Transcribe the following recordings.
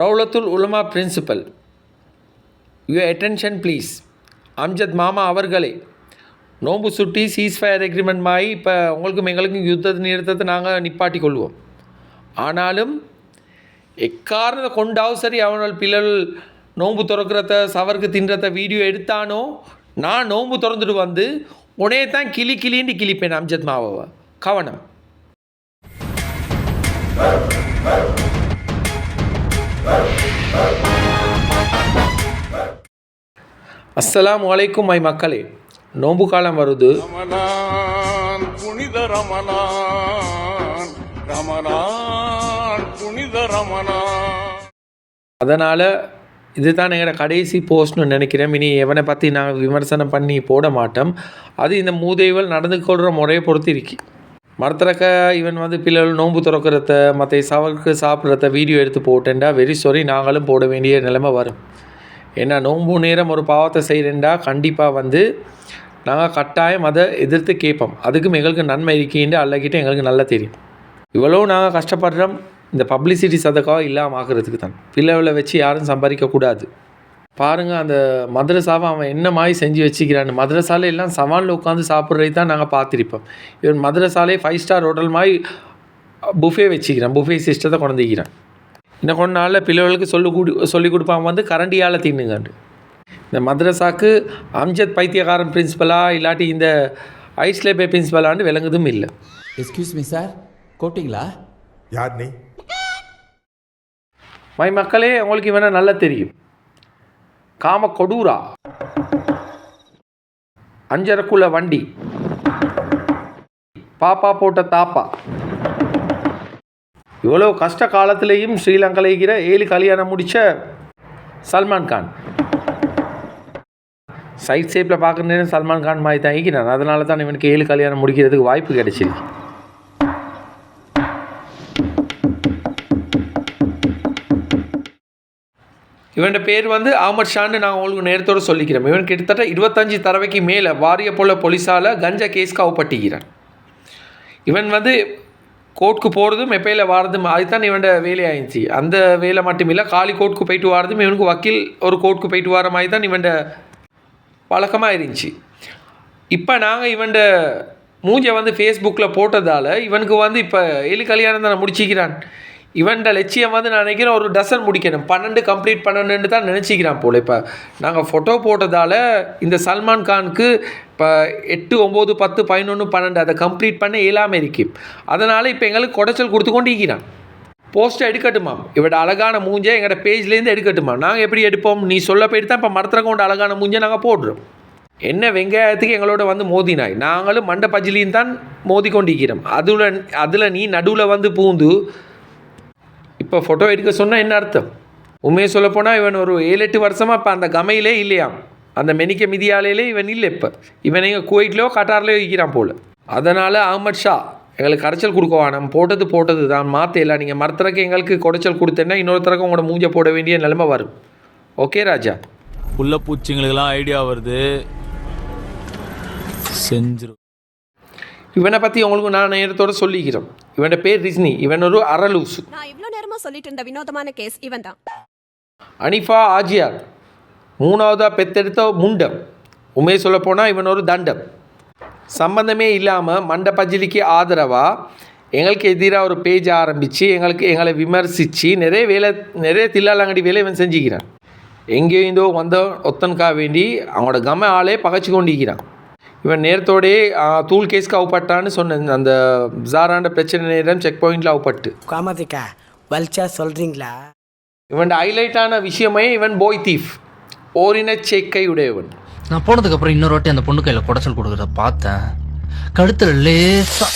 Rawlathul Ulama principal your attention please Amjad மாமா அவர்களே நோன்பு சுட்டி சீஸ்ஃபயர் அக்ரிமெண்ட் மாதிரி இப்போ உங்களுக்கும் எங்களுக்கும் யுத்த நிறுத்தத்தை நாங்கள் நிப்பாட்டி கொள்வோம். ஆனாலும் எக்காரணத்தை கொண்டாவும் சரி அவனால் பிள்ளல் நோன்பு திறக்கிறத சவருக்கு தின்றத வீடியோ எடுத்தானோ நான் நோம்பு திறந்துட்டு வந்து உனே தான் கிளி கிளின்னு கிளிப்பேன் அம்ஜத் மாவாவை கவனம். அஸ்ஸலாமு அலைக்கும் மை மக்களே. நோன்பு காலம் வருது. புனித ரமணான். ரமணான் புனித ரமணான். அதனால் இதுதான் எங்களோட கடைசி போஸ்ட்னு நினைக்கிறேன். இனி எவனை பற்றி நான் விமர்சனம் பண்ணி போட மாட்டோம். அது இந்த மூதேவல் நடந்து கொள்கிற முறையை பொறுத்து இருக்கு. மரத்திறக்க இவன் வந்து பிள்ளைகள் நோன்பு திறக்கிறத மற்ற சவக்கு சாப்பிட்றத வீடியோ எடுத்து போட்டேன்டா. வெரி சாரி நாங்களும் போட வேண்டிய நிலைமை வரும். ஏன்னா நோன்பு நேரம் ஒரு பாவத்தை செய்கிறேன்டா கண்டிப்பாக வந்து நாங்கள் கட்டாயம் அதை எதிர்த்து கேட்போம். அதுக்கும் எங்களுக்கு நன்மை இருக்கின்ற அல்லக்கிட்ட எங்களுக்கு நல்லா தெரியும். இவ்வளோ நாங்கள் கஷ்டப்படுறோம். இந்த பப்ளிசிட்டி சதக்காக இல்லாமல் ஆகிறதுக்கு தான் பிள்ளைகளை வச்சு யாரும் சம்பாதிக்கக்கூடாது. பாருங்கள் அந்த மதரசாவை அவன் என்ன மாதிரி செஞ்சு வச்சுக்கிறான்னு மதரசால எல்லாம் சவாலில் உட்காந்து சாப்பிட்றது தான் நாங்கள் பார்த்துருப்போம். இவன் மதரசாலே ஃபைவ் ஸ்டார் ஹோட்டல் மாதிரி புஃபே வச்சுக்கிறான். புஃபே சிஸ்டத்தை கொண்டிருக்கிறான் இன்னும் கொஞ்ச நாளில் பிள்ளைகளுக்கு சொல்லி கொடு சொல்லி கொடுப்பான் வந்து கரண்டியால் தின்னுங்கண்டு இந்த மதரசாக்கு அம்ஜத் பைத்தியகாரன் பிரின்சிபலா இல்லாட்டி இந்த ஐஸ்லேபே பிரின்சிபலான்னு விளங்குதும் இல்லை. எஸ்கியூஸ் மீ சார் கோட்டிங்களா? யார் நீ? மை மக்களே உங்களுக்கு இவனை நல்லா தெரியும். காம கொடூரா அஞ்சரைக்குள்ள வண்டி. பாப்பா போட்ட தாப்பா. இவ்வளோ கஷ்ட காலத்திலேயும் ஸ்ரீலங்காவில் இருக்கிற ஏழு கல்யாணம் முடித்த சல்மான் கான். சைட் ஷேப்பில் பார்க்குறேன் சல்மான் கான் மாதிரி தான் ஈகினான் அதனால தான் இவனுக்கு ஏழு கல்யாணம் முடிக்கிறதுக்கு வாய்ப்பு கிடைச்சிருக்கு. இவன் பேர் வந்து ஆமர் ஷான்னு நான் உங்களுக்கு நேரத்தோடு சொல்லிக்கிறேன். இவன் கிட்டத்தட்ட இருபத்தஞ்சி தடவைக்கு மேலே வாரிய போல போலீஸால் கஞ்சா கேஸ் காவப்பட்டிக்கிறான். இவன் வந்து கோர்ட்டுக்கு போகிறதும் எப்பையில் வாரதும் அதுதான் இவன்ட வேலையாயிருந்துச்சு அந்த வேலை மட்டும் இல்லை காலி கோர்ட்டுக்கு போயிட்டு வாரதும் இவனுக்கு வக்கீல் ஒரு கோர்ட்டுக்கு போயிட்டு வர மாதிரி தான் இவன்ட வழக்கமாக இருந்துச்சு இப்போ நாங்கள் இவன் மூஞ்சை வந்து ஃபேஸ்புக்கில் போட்டதால் இவனுக்கு வந்து இப்போ எலி கல்யாணம் தானே முடிச்சிக்கிறான். இவன்ட லட்சியம் வந்து நான் நினைக்கிறேன் ஒரு டசன் முடிக்கணும். பன்னெண்டு கம்ப்ளீட் பண்ணணுன்னு தான் நினச்சிக்கிறான் போல். இப்போ நாங்கள் ஃபோட்டோ போட்டதால் இந்த சல்மான் கானுக்கு இப்போ எட்டு ஒம்பது பத்து பதினொன்று பன்னெண்டு அதை கம்ப்ளீட் பண்ண இயலாமல் இருக்கு. அதனால் இப்போ எங்களுக்கு குடைச்சல் கொடுத்து கொண்டு இருக்கிறான் போஸ்ட்டை எடுக்கட்டுமா? இவட அழகான மூஞ்சை எங்களோட பேஜ்லேருந்து எடுக்கட்டுமா? நாங்கள் எப்படி எடுப்போம்? நீ சொல்ல போயிட்டு தான் இப்போ மரத்தில் கொண்டு அழகான மூஞ்சை நாங்கள் போடுறோம். என்ன வெங்காயத்துக்கு எங்களோட வந்து மோதினாய்? நாங்களும் மண்டை பஜிலியும் தான் மோதி கொண்டிருக்கிறோம் அதில் அதில் நீ நடுவில் வந்து பூந்து இப்போ ஃபோட்டோ எடுக்க சொன்னால் என்ன அர்த்தம்? உண்மையை சொல்லப்போனால் இவன் ஒரு ஏழு எட்டு வருஷமாக இப்போ அந்த கமையிலே இல்லையாம் அந்த மெனிக்க மிதியாலையிலே இவன் இல்லை இப்போ. இவன் எங்கள் குவைட்லையோ கட்டார்லையோ இருக்கிறான் போல். அதனால் அகமட் ஷா எங்களுக்கு கரைச்சல் கொடுக்கவா நம்ம போட்டது போட்டது தான். மாற்றல நீங்கள் மரத்தரக்கு எங்களுக்கு குடைச்சல் கொடுத்தேன்னா இன்னொருத்தரக்கு உங்களோட மூஞ்ச போட வேண்டிய நிலைமை வரும். ஓகே ராஜா? உள்ள பூச்சிங்களுக்கெல்லாம் ஐடியா வருது. செஞ்சிரும் இவனை பற்றி உங்களுக்கு நான் நேரத்தோட சொல்லிக்கிறோம். இவனோட பேர் ரிஸ்னி. இவன் ஒரு அரலூசு சொல்லிட்டு இருந்த வினோதமான கேஸ் இவன் தான் அனிஃபா ஆஜியார் மூணாவதாக பெத்தெடுத்த முண்டம். உண்மையை சொல்லப்போனால் இவன் ஒரு தண்டம். சம்பந்தமே இல்லாமல் மண்ட பஜிலிக்கு ஆதரவாக எங்களுக்கு எதிராக ஒரு பேஜ் ஆரம்பித்து எங்களுக்கு எங்களை விமர்சித்து நிறைய வேலை நிறைய தில்லாலங்கடி வேலை இவன் செஞ்சுக்கிறான். எங்கேயோ இருந்தோ வந்த ஒத்தனுக்கா வேண்டி அவனோட கம ஆளே பகைச்சு கொண்டிருக்கிறான். இவன் நேரத்தோடே தூள் கேஸ்க்கு அவுப்பட்டான்னு சொன்னேன் அந்த ஜாராண்ட பிரச்சனை நேரம் செக் பாயிண்டில் அவுப்பட்டு காமதிக்கா வல்ச்சா சொல்றீங்களா? இவன் ஹைலைட்டான விஷயமே இவன் போய் தீஃப் ஓரின சேக்கை உடையவன். நான் போனதுக்கு அப்புறம் இன்னொரு வாட்டி அந்த பொண்ணு கையில குடைச்சல் கொடுக்கறத பார்த்தேன். கழுத்துல லேசா?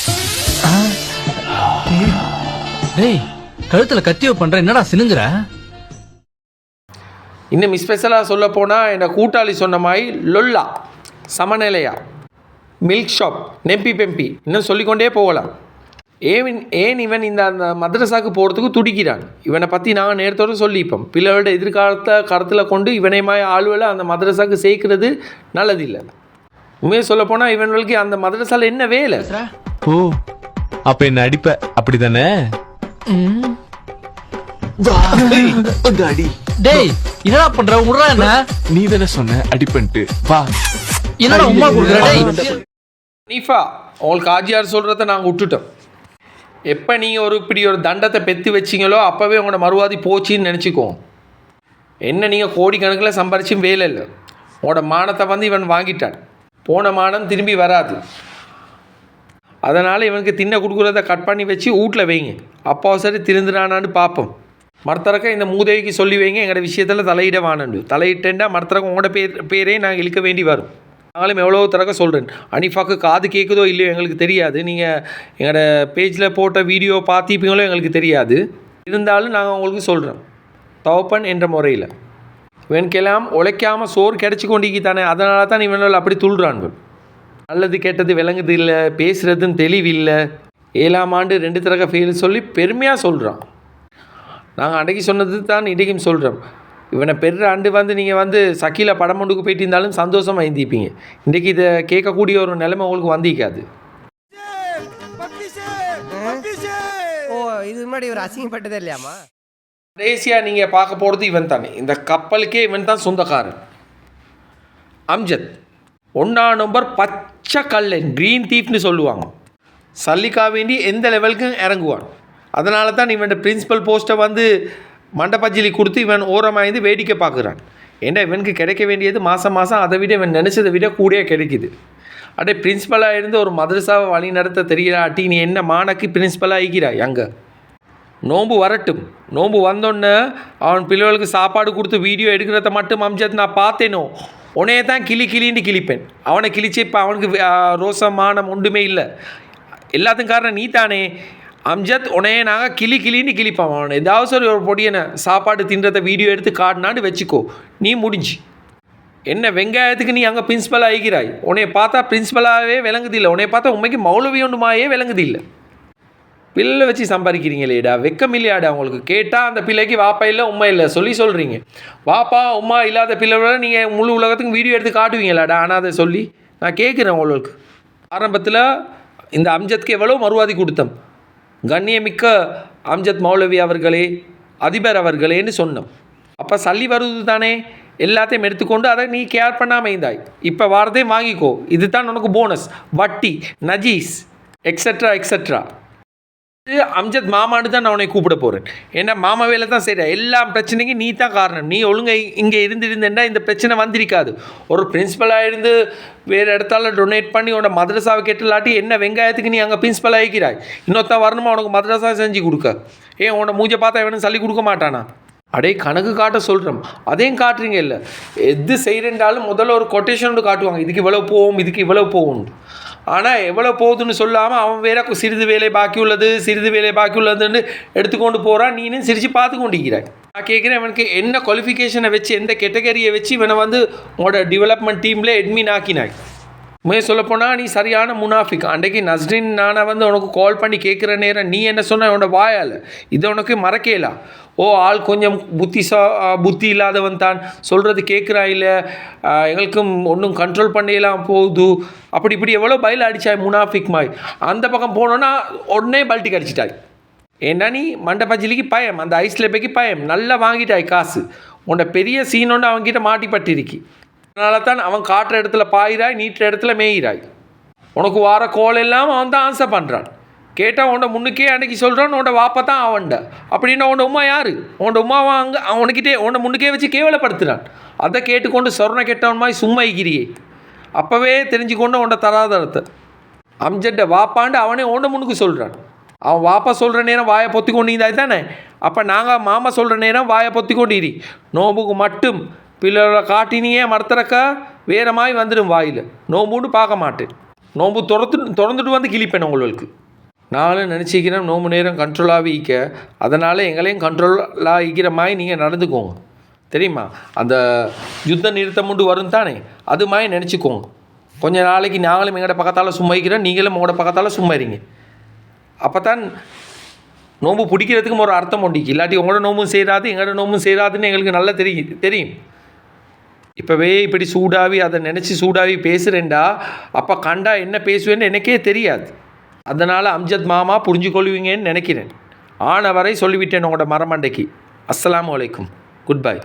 டேய், கழுத்துல கத்தியோ பண்ற என்னடா சினுங்குற? இன்னும் ஸ்பெஷலாக சொல்ல போனால் என்னை கூட்டாளி சொன்ன மாதிரி லொல்லா சமநிலையா. மில்க் ஷாப் நெம்பி பெம்பி இன்னும் சொல்லிக்கொண்டே போகலாம். ஏன் ஏன் இவன் இந்த அந்த மதரசாவுக்கு போகிறதுக்கு துடிக்கிறான்? இவனை பற்றி நான் நேரத்தோடு சொல்லிப்போம் பிள்ளைகளோட எதிர்காலத்தை கருத்தில் கொண்டு இவனை மாதிரி ஆளுவலை அந்த மதரசாவுக்கு சேர்க்கிறது நல்லதில்லை. உண்மையை சொல்லப்போனால் இவன்களுக்கு அந்த மதரசால என்ன வேலை? ஓ அப்போ என்ன அடிப்ப? அப்படி தானே டேய் என்னடா பண்ற? உடுறா என்ன? நீ தானே சொன்ன அடிப்பன்ட்டு. வா. என்னடா உமா கொடுக்குற? நீஃபா உங்களுக்கு ஆஜியார் சொல்கிறத நாங்கள் விட்டுட்டோம். எப்போ நீங்கள் ஒரு இப்படி ஒரு தண்டத்தை பெற்று வச்சிங்களோ அப்போவே உங்களோட மறுவாதி போச்சின்னு நினச்சிக்கோ. என்ன நீங்கள் கோடிக்கணக்கில் சம்பாரிச்சும் வேலை இல்லை. உங்களோட மானத்தை வந்து இவன் வாங்கிட்டான். போன மானம் திரும்பி வராது. அதனால் இவனுக்கு தின்ன கொடுக்குறத கட் பண்ணி வச்சு வீட்டில் வைங்க. அப்போ சரி திருந்துறானான்னு பார்ப்போம் மரத்தரக்க இந்த மூதேவிக்கு சொல்லி வைங்க எங்களோட விஷயத்தில் தலையிட வானண்டு தலையிட்டேன்டா மரத்தரக்க உங்களோட பேர் பேரே நாங்கள் இழுக்க வேண்டி வரும். நாங்களும் எவ்வளோ தரக்க சொல்கிறேன் அனிஃபாக்கு காது கேட்குதோ இல்லையோ எங்களுக்கு தெரியாது. நீங்கள் எங்களோட பேஜில் போட்ட வீடியோ பார்த்திப்பீங்களோ எங்களுக்கு தெரியாது. இருந்தாலும் நாங்கள் உங்களுக்கு சொல்கிறோம் தவப்பன் என்ற முறையில். இவனுக்கெல்லாம் உழைக்காமல் சோறு கிடச்சி கொண்டிக்கு தானே அதனால தான் இவனால் அப்படி துள்ளுறான்கள் நல்லது கெட்டது விளங்குது இல்லை பேசுகிறதும் தெளிவில்லை. ஏழாம் ஆண்டு ரெண்டு தடவை ஃபெயில் சொல்லி பெருமையாக சொல்கிறான் நாங்கள் அன்றைக்கி சொன்னது தான் இன்றைக்கும் சொல்கிறோம் இவனை பெரிய ஆண்டு வந்து நீங்கள் வந்து சக்கில படம் ஒன்றுக்கு போயிட்டு இருந்தாலும் சந்தோஷமாக எழுந்திப்பீங்க இன்றைக்கி இதை கேட்கக்கூடிய ஒரு நிலைமை உங்களுக்கு வந்திக்காது ஓ இது முன்னாடி ஒரு அசிங்கப்பட்டதே இல்லையாமா கடைசியாக நீங்கள் பார்க்க போகிறது இவன் தானே. இந்த கப்பலுக்கே இவன் தான் சொந்தக்காரன். அம்ஜத். ஒன்றா நம்பர் பச்சை கல்லன் க்ரீன் தீப்னு சொல்லுவாங்க. சல்லிக்கா வேண்டி எந்த லெவலுக்கும் இறங்குவான். அதனால தான் இவன் பிரின்சிபல் போஸ்ட்டை வந்து மண்டபஜிலி கொடுத்து இவன் ஓரமாய்ந்து வேடிக்கை பார்க்குறான். ஏன்னா இவனுக்கு கிடைக்க வேண்டியது மாதம் மாதம் அதை விட இவன் நினச்சதை விட கூடயே கிடைக்குது. அடே பிரின்ஸிபலாக இருந்து ஒரு மதரசாவை வழி நடத்த தெரியலாட்டி நீ என்ன மானக்கு பிரின்ஸிபலாக ஆகிக்கிறாய் அங்கே? நோம்பு வரட்டும். நோம்பு வந்தோடனே அவன் பிள்ளைகளுக்கு சாப்பாடு கொடுத்து வீடியோ எடுக்கிறத மட்டும் அம்ஜத் நான் பார்த்தேனோ? உன்னையே தான் கிளி கிளின்னு கிழிப்பேன். அவனை கிழிச்சு இப்போ அவனுக்கு ரோசமானம் ரோசம் மானம் ஒன்றுமே இல்லை. எல்லாத்துக்கும் காரணம் நீ தானே. அம்ஜத் உன்னையே நாங்கள் கிளி கிளின்னு கிழிப்பான் அவன். ஏதாவது சொல்லி ஒரு பொடியனை சாப்பாடு தின்றத வீடியோ எடுத்து காட்டினான்னு வச்சுக்கோ. நீ முடிஞ்சு. என்ன வெங்காயத்துக்கு நீ அங்கே பிரின்சிபல் ஆகிக்கிறாய்? உன்னைய பார்த்தா பிரின்ஸிபலாகவே விளங்குது இல்லை உன்னைய பார்த்தா உண்மைக்கு மௌலவி ஒன்றுமாயே விளங்குது இல்லை பிள்ளை வச்சு சம்பாதிக்கிறீங்களேடா. வெக்கம் இல்லையாடா உங்களுக்கு? கேட்டால் அந்த பிள்ளைக்கு வாப்பா இல்லை உமா இல்லை. சொல்லி சொல்கிறீங்க வாப்பா உம்மா இல்லாத பிள்ளைகளோட நீங்கள் முழு உலகத்துக்கும் வீடியோ எடுத்து காட்டுவீங்களாடா. ஆனால் அதை சொல்லி நான் கேட்குறேன் உங்களுக்கு. ஆரம்பத்தில் இந்த அம்ஜத்துக்கு எவ்வளோ மறுவாதி கொடுத்தோம். கண்ணியமிக்க அம்ஜத் மௌலவி அவர்களே அதிபர் அவர்களேன்னு சொன்னோம். அப்போ சல்லி வருது தானே எல்லாத்தையும் எடுத்துக்கொண்டு அதை நீ கேர் பண்ணாமல் இருந்தாய். இப்போ வாரதையும் வாங்கிக்கோ. இதுதான் உனக்கு போனஸ் வட்டி நஜீஸ் எக்ஸட்ரா எக்ஸட்ரா அம்ஜத் மாமான்னு தான் நான் உன்னை கூப்பிட போகிறேன் ஏன்னா மாமா வேலை தான் செய்கிற எல்லா பிரச்சனைக்கும் நீ தான் காரணம். நீ ஒழுங்கை இங்கே இருந்து இருந்தேன்னா இந்த பிரச்சனை வந்திருக்காது. ஒரு பிரின்ஸிபலாக இருந்து வேறு இடத்தால டொனேட் பண்ணி உன்னோட மதரசாவை கெட்டலாட்டி என்ன வெங்காயத்துக்கு நீ அங்கே பிரின்ஸிபல் ஆகிக்கிறாய்? இன்னொருத்தான் வரணுமா? உனக்கு மதரசா செஞ்சு கொடுக்க. ஏன் உன்னை மூஞ்சை பார்த்தா எவனும் சொல்லி கொடுக்க மாட்டானா? அடே கணக்கு காட்ட சொல்கிறோம் அதையும் காட்டுறீங்க இல்லை. எது செய்கிறேன்டாலும் முதல்ல ஒரு கொட்டேஷன் காட்டுவாங்க. இதுக்கு இவ்வளோ போகும் இதுக்கு இவ்வளோ போகும் ஆனால் எவ்வளோ போகுதுன்னு சொல்லாமல் அவன் வேற சிறிது வேலை பாக்கி உள்ளது சிறிது வேலை பாக்கி உள்ளதுன்னு எடுத்துக்கொண்டு போகிறான் நீனும் சிரித்து பார்த்து கொண்டிருக்கிறாய். நான் கேட்குறேன் இவனுக்கு என்ன குவாலிஃபிகேஷனை வச்சு எந்த கேட்டகரியை வச்சு இவனை வந்து உங்களோட டெவலப்மெண்ட் டீமில் அட்மின் ஆக்கினாய்? உண்மையை சொல்லப்போனால் நீ சரியான முனாஃபிக். அன்றைக்கு நஸ்ரின் நானை வந்து உனக்கு கால் பண்ணி கேட்குற நேரம் நீ என்ன சொன்ன? உன்னோட வாயால். இதை உனக்கு மறக்கலாம் ஓ ஆள் கொஞ்சம் புத்திசா புத்தி இல்லாதவன் தான். சொல்கிறது கேட்குறா இல்லை? எங்களுக்கும் ஒன்றும் கண்ட்ரோல் பண்ணிடலாம் போகுது. அப்படி இப்படி எவ்வளோ பயில் அடித்தாய் முனாஃபிக் மாய். அந்த பக்கம் போனோன்னா உடனே பல்ட்டி கடிச்சிட்டாய். ஏன்னா நீ மண்டபஜிலிக்கு பயம். அந்த ஐஸ்ல போய்க்கு பயம். நல்லா வாங்கிட்டாய் காசு. உன்னை பெரிய சீனோன்னு அவன்கிட்ட மாட்டிப்பட்டிருக்கி. அதனால தான் அவன் காட்டுற இடத்துல பாயிறாய் நீட்டுற இடத்துல மேயிறாய். உனக்கு வார கோல் எல்லாம் அவன் தான் ஆன்சர் பண்ணுறான் கேட்டால் உன்ட முன்னுக்கே அன்னைக்கு சொல்கிறான் உன்னோட வாப்பா தான் அவன்ட. அப்படின்னா உன்னோட உமா யார்? உன்னோட உமாவை அங்கே அவனுக்கிட்டே உன்னை முன்னுக்கே வச்சு கேவலப்படுத்துகிறான் அதை கேட்டுக்கொண்டு சொரண கெட்டவன் மாதிரி சும்மா இருக்கிறியே அப்போவே தெரிஞ்சுக்கொண்டு உன்ட தராதரத்தை அம்ஜட்ட வாப்பாண்டு அவனே உன்ட முன்னுக்கு சொல்கிறான் அவன் வாப்பா சொல்கிற நேரம் வாயை பொத்தி கொண்டு தானே? அப்போ நாங்கள் மாமா சொல்கிற நேரம் வாயை பொத்தி கொண்டு நோம்புக்கு மட்டும் பிள்ளைகளை காட்டினியே மரத்துறக்கா? வேற மாதிரி வந்துடும் வாயில். நோம்புன்னு பார்க்க மாட்டேன். நோம்பு துறத்து திறந்துட்டு வந்து கிழிப்பேன் உங்களுக்கு. நானும் நினச்சிக்கிறேன் நோம்பு நேரம் கண்ட்ரோலாக ஈக்க அதனால் எங்களையும் கண்ட்ரோலாக ஈக்கிற மாதிரி நீங்கள் நடந்துக்கோங்க. தெரியுமா? அந்த யுத்த நிறுத்தம் உண்டு வரும் தானே? அது மாதிரி நினச்சிக்கோங்க. கொஞ்ச நாளைக்கு நாங்களும் எங்களோட பக்கத்தால் சும்மா இருக்கிறோம் நீங்களும் உங்களோட பக்கத்தால் சும்மா இருங்க. அப்போ தான் நோம்பு பிடிக்கிறதுக்கும் ஒரு அர்த்தம் உண்டிக்கு இல்லாட்டி உங்களோட நோம்பும் செய்கிறாது எங்களோட நோம்பும் செய்கிறாதுன்னு எங்களுக்கு நல்லா தெரியும் தெரியும். இப்போவே இப்படி சூடாவி அதை நினச்சி சூடாவி பேசுகிறேன்டா அப்போ கண்டா என்ன பேசுவேன்னு எனக்கே தெரியாது. அதனால் அம்ஜத் மாமா புரிஞ்சு கொள்வீங்கன்னு நினைக்கிறேன் ஆனவரை சொல்லிவிட்டேன் உங்களோட மரமண்டைக்கு. அஸ்ஸலாமு வலைக்கும் குட் பை.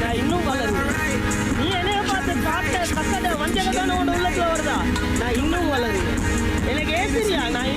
நான் இன்னும் வளருவேன் நீ என்னைய நான்